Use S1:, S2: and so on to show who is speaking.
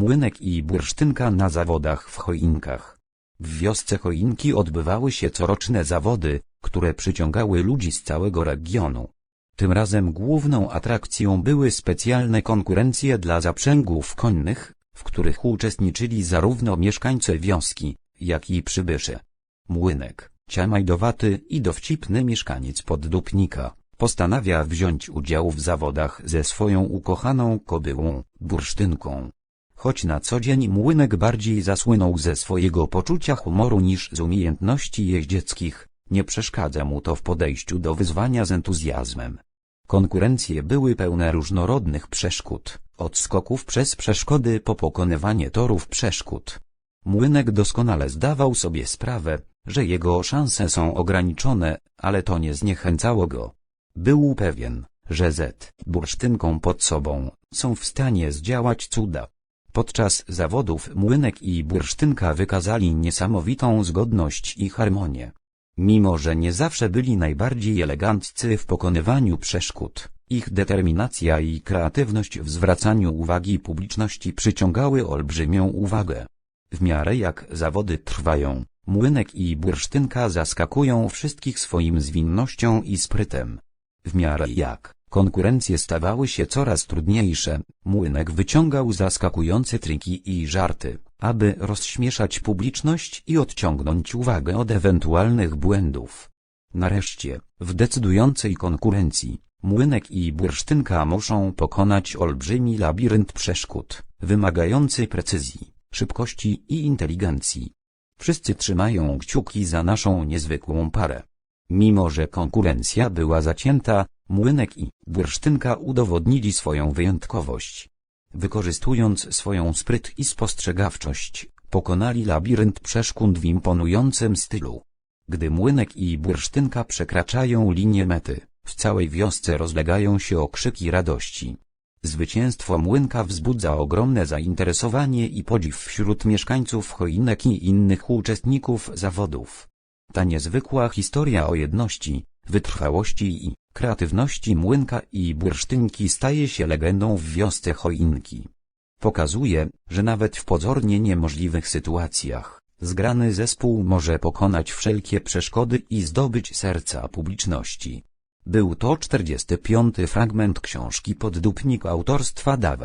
S1: Młynek i bursztynka na zawodach w choinkach. W wiosce choinki odbywały się coroczne zawody, które przyciągały ludzi z całego regionu. Tym razem główną atrakcją były specjalne konkurencje dla zaprzęgów konnych, w których uczestniczyli zarówno mieszkańcy wioski, jak i przybysze. Młynek, ciamajdowaty i dowcipny mieszkaniec Poddupnika, postanawia wziąć udział w zawodach ze swoją ukochaną kobyłą, bursztynką. Choć na co dzień Młynek bardziej zasłynął ze swojego poczucia humoru niż z umiejętności jeździeckich, nie przeszkadza mu to w podejściu do wyzwania z entuzjazmem. Konkurencje były pełne różnorodnych przeszkód, od skoków przez przeszkody po pokonywanie torów przeszkód. Młynek doskonale zdawał sobie sprawę, że jego szanse są ograniczone, ale to nie zniechęcało go. Był pewien, że Z, bursztynką pod sobą, są w stanie zdziałać cuda. Podczas zawodów Młynek i Bursztynka wykazali niesamowitą zgodność i harmonię. Mimo że nie zawsze byli najbardziej eleganccy w pokonywaniu przeszkód, ich determinacja i kreatywność w zwracaniu uwagi publiczności przyciągały olbrzymią uwagę. W miarę jak zawody trwają, Młynek i Bursztynka zaskakują wszystkich swoim zwinnością i sprytem. W miarę jak konkurencje stawały się coraz trudniejsze, Młynek wyciągał zaskakujące triki i żarty, aby rozśmieszać publiczność i odciągnąć uwagę od ewentualnych błędów. Nareszcie, w decydującej konkurencji, Młynek i Bursztynka muszą pokonać olbrzymi labirynt przeszkód, wymagający precyzji, szybkości i inteligencji. Wszyscy trzymają kciuki za naszą niezwykłą parę. Mimo że konkurencja była zacięta, Młynek i Bursztynka udowodnili swoją wyjątkowość. Wykorzystując swoją spryt i spostrzegawczość, pokonali labirynt przeszkód w imponującym stylu. Gdy Młynek i Bursztynka przekraczają linię mety, w całej wiosce rozlegają się okrzyki radości. Zwycięstwo Młynka wzbudza ogromne zainteresowanie i podziw wśród mieszkańców choinek i innych uczestników zawodów. Ta niezwykła historia o jedności, wytrwałości i kreatywności Młynka i Bursztynki staje się legendą w wiosce choinki. Pokazuje, że nawet w pozornie niemożliwych sytuacjach, zgrany zespół może pokonać wszelkie przeszkody i zdobyć serca publiczności. Był to 45. fragment książki Poddupnik autorstwa Dawa.